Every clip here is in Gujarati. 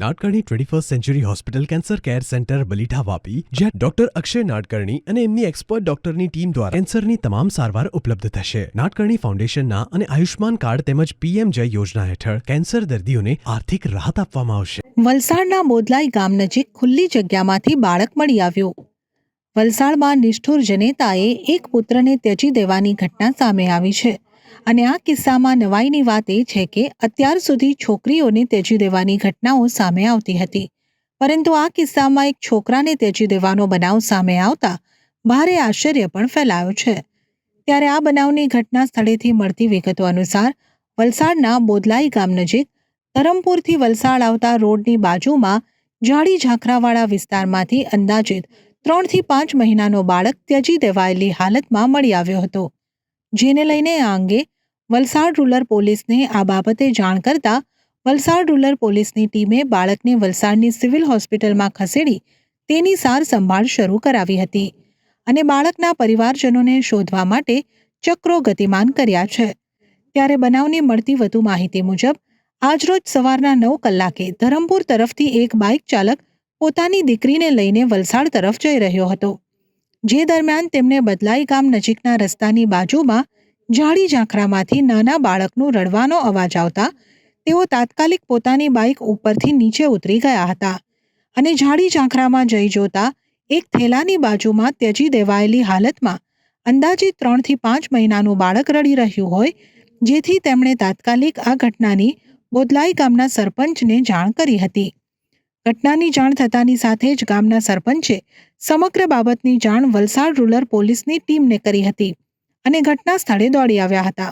Nadkarni twenty first century hospital cancer care centre Balitha Vapi, જ્યાં ડોક્ટર અક્ષય નાડકર્ણી અને એમની એક્સપર્ટ ડોક્ટરની ટીમ દ્વારા કેન્સરની તમામ સારવાર ઉપલબ્ધ થશે. નાટકર્ણી ફાઉન્ડેશનના અને આયુષ્માન કાર્ડ તેમજ પીએમ જય યોજના હેઠળ કેન્સર દર્દીઓને આર્થિક રાહત આપવામાં આવશે. વલસાડના મોદલાઈ ગામ નજીક ખુલ્લી જગ્યામાંથી બાળક મળી આવ્યું. વલસાડમાં નિષ્ઠુર જનેતાએ એક પુત્રને ત્યજી દેવાની ઘટના સામે આવી છે. અને આ કિસ્સામાં નવાઈની વાત એ છે કે અત્યાર સુધી છોકરીઓને ત્યજી દેવાની ઘટનાઓ સામે આવતી હતી. પરંતુ આ કિસ્સામાં એક છોકરાને ત્યજી દેવાનો બનાવ સામે આવતા ભારે આશ્ચર્ય પણ ફેલાયો છે. ત્યારે આ બનાવની ઘટના સ્થળેથી મળતી વિગતો અનુસાર વલસાડના બોદલાઈ ગામ નજીક ધરમપુરથી વલસાડ આવતા રોડની બાજુમાં જાડી ઝાંખરાવાળા વિસ્તારમાંથી અંદાજિત ત્રણથી પાંચ મહિનાનો બાળક ત્યજી દેવાયેલી હાલતમાં મળી આવ્યો હતો. જેને લઈને આ અંગે વલસાડ રૂરલ પોલીસને આ બાબતે જાણ કરતા વલસાડ રૂરલ પોલીસની ટીમે બાળકને વલસાડની સિવિલ હોસ્પિટલમાં ખસેડી તેની સાર સંભાળ શરૂ કરાવી હતી અને બાળકના પરિવારજનોને શોધવા માટે ચક્રો ગતિમાન કર્યા છે. ત્યારે બનાવની મળતી વધુ માહિતી મુજબ, આજરોજ સવારના નવ કલાકે ધરમપુર તરફથી એક બાઇક ચાલક પોતાની દીકરીને લઈને વલસાડ તરફ જઈ રહ્યો હતો. જે દરમિયાન તેમને બદલાઈ ગામ નજીકના રસ્તાની બાજુમાં ઝાડી ઝાંખરામાંથી નાના બાળકનું રડવાનો અવાજ આવતા તેઓ તાત્કાલિક પોતાની બાઇક ઉપરથી નીચે ઉતરી ગયા હતા અને ઝાડી ઝાંખરામાં જઈ જોતા એક થેલાની બાજુમાં ત્યજી દેવાયેલી હાલતમાં અંદાજિત ત્રણથી પાંચ મહિનાનું બાળક રડી રહ્યું હોય, જેથી તેમણે તાત્કાલિક આ ઘટનાની બોદલાઈ ગામના સરપંચને જાણ કરી હતી. ઘટનાની જાણ થતાની સાથે જ ગામના સરપંચે સમગ્ર બાબતની જાણ વલસાડ રૂરલ પોલીસની ટીમને કરી હતી અને ઘટના સ્થળે દોડી આવ્યા હતા.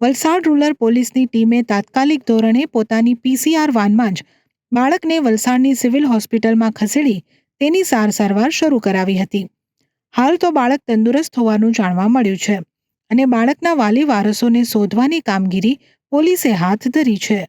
વલસાડ રૂરલ પોલીસની ટીમે તાત્કાલિક ધોરણે પોતાની પીસીઆર વાનમાં જ બાળકને વલસાડની સિવિલ હોસ્પિટલમાં ખસેડી તેની સાર સારવાર શરૂ કરાવી હતી. હાલ તો બાળક તંદુરસ્ત હોવાનું જાણવા મળ્યું છે અને બાળકના વાલી વારસોને શોધવાની કામગીરી પોલીસે હાથ ધરી છે.